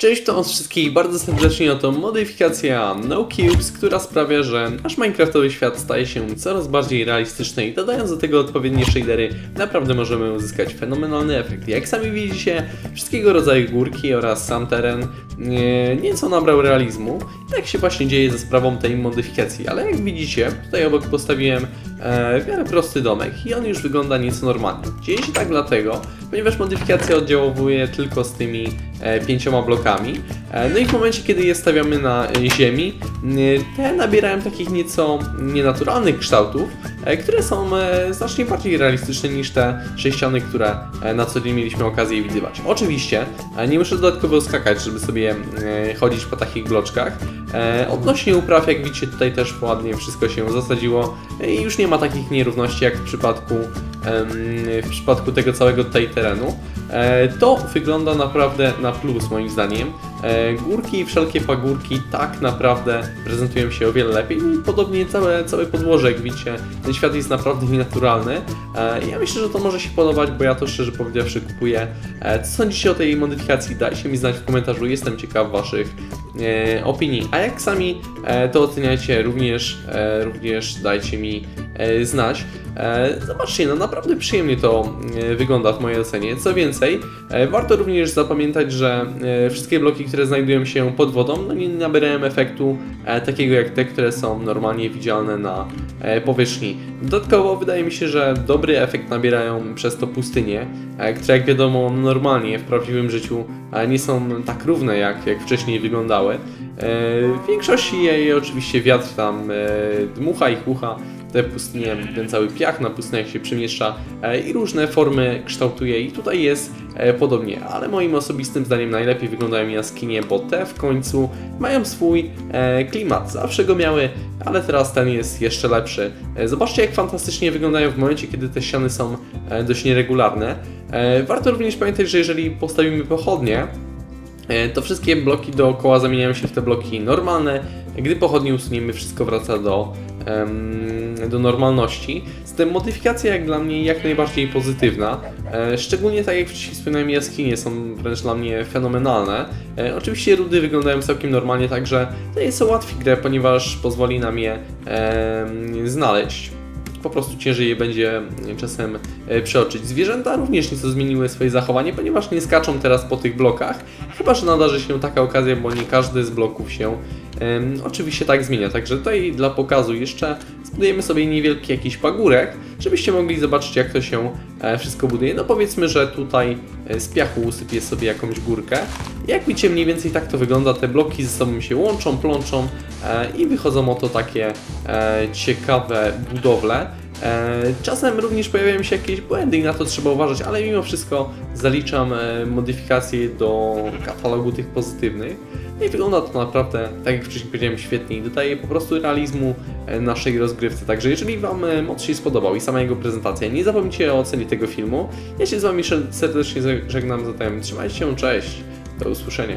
Cześć, to was wszystkich bardzo serdecznie oto modyfikacja No Cubes, która sprawia, że nasz minecraftowy świat staje się coraz bardziej realistyczny i dodając do tego odpowiednie shadery, naprawdę możemy uzyskać fenomenalny efekt. Jak sami widzicie, wszystkiego rodzaju górki oraz sam teren nie, nieco nabrał realizmu. I tak się właśnie dzieje ze sprawą tej modyfikacji, ale jak widzicie, tutaj obok postawiłem e, prosty domek i on już wygląda nieco normalnie. Dzieje się tak dlatego, ponieważ modyfikacja oddziałuje tylko z tymi pięcioma blokami. E, no i w momencie, kiedy je stawiamy na e, ziemi, e, te nabierają takich nieco nienaturalnych kształtów, e, które są e, znacznie bardziej realistyczne niż te sześciany, które e, na co dzień mieliśmy okazję widywać. Oczywiście e, nie muszę dodatkowo skakać, żeby sobie e, chodzić po takich bloczkach. E, Odnośnie upraw, jak widzicie, tutaj też ładnie wszystko się zasadziło e, i już nie ma takich nierówności jak w przypadku, w przypadku tego całego tutaj terenu. E, To wygląda naprawdę na plus moim zdaniem. E, Górki i wszelkie pagórki tak naprawdę prezentują się o wiele lepiej No i podobnie całe, całe podłoże, jak widzicie, ten świat jest naprawdę nienaturalny. E, Ja myślę, że to może się podobać, bo ja to szczerze powiedziawszy kupuję. Co sądzicie o tej modyfikacji? Dajcie mi znać w komentarzu, jestem ciekaw waszych opinii. A jak sami e, to oceniacie, również, e, również dajcie mi e, znać. E, Zobaczcie, no naprawdę przyjemnie to e, wygląda w mojej ocenie. Co więcej, e, warto również zapamiętać, że e, wszystkie bloki, które znajdują się pod wodą, no nie nabierają efektu e, takiego jak te, które są normalnie widzialne na e, powierzchni. Dodatkowo wydaje mi się, że dobry efekt nabierają przez to pustynie, e, które jak wiadomo normalnie w prawdziwym życiu e, nie są tak równe jak, jak wcześniej wyglądały. E, W większości jej oczywiście wiatr tam dmucha i chucha te pustynie, ten cały piach na pustyniach się przemieszcza i różne formy kształtuje i tutaj jest podobnie, ale moim osobistym zdaniem najlepiej wyglądają jaskinie, bo te w końcu mają swój e, klimat, zawsze go miały, ale teraz ten jest jeszcze lepszy. E, Zobaczcie jak fantastycznie wyglądają w momencie, kiedy te ściany są e, dość nieregularne. E, Warto również pamiętać, że jeżeli postawimy pochodnie, E, to wszystkie bloki dookoła zamieniają się w te bloki normalne. Gdy pochodnie usuniemy, wszystko wraca do, do normalności. Z tym modyfikacja jak dla mnie jak najbardziej pozytywna. E, szczególnie tak jak wcześniej wspomniałem, jaskinie są wręcz dla mnie fenomenalne. E, oczywiście rudy wyglądają całkiem normalnie, także to jest ułatwi grę, ponieważ pozwoli nam je znaleźć po prostu ciężej je będzie czasem e, przeoczyć. Zwierzęta również nieco zmieniły swoje zachowanie, ponieważ nie skaczą teraz po tych blokach, chyba że nadarzy się taka okazja, bo nie każdy z bloków się oczywiście tak zmienia. Także tutaj dla pokazu jeszcze zbudujemy sobie niewielki jakiś pagórek, żebyście mogli zobaczyć jak to się e, wszystko buduje. No powiedzmy, że tutaj e, z piachu usypię sobie jakąś górkę. Jak widzicie mniej więcej tak to wygląda, te bloki ze sobą się łączą, plączą e, i wychodzą oto takie ciekawe budowle. Czasem również pojawiają się jakieś błędy i na to trzeba uważać, ale mimo wszystko zaliczam modyfikacje do katalogu tych pozytywnych. No i wygląda to naprawdę, tak jak wcześniej powiedziałem, świetnie i dodaje po prostu realizmu e, naszej rozgrywce. Także jeżeli Wam e, mod się spodobał i sama jego prezentacja, nie zapomnijcie o ocenie tego filmu. Ja się z Wami serdecznie żegnam, zatem trzymajcie się, cześć, do usłyszenia.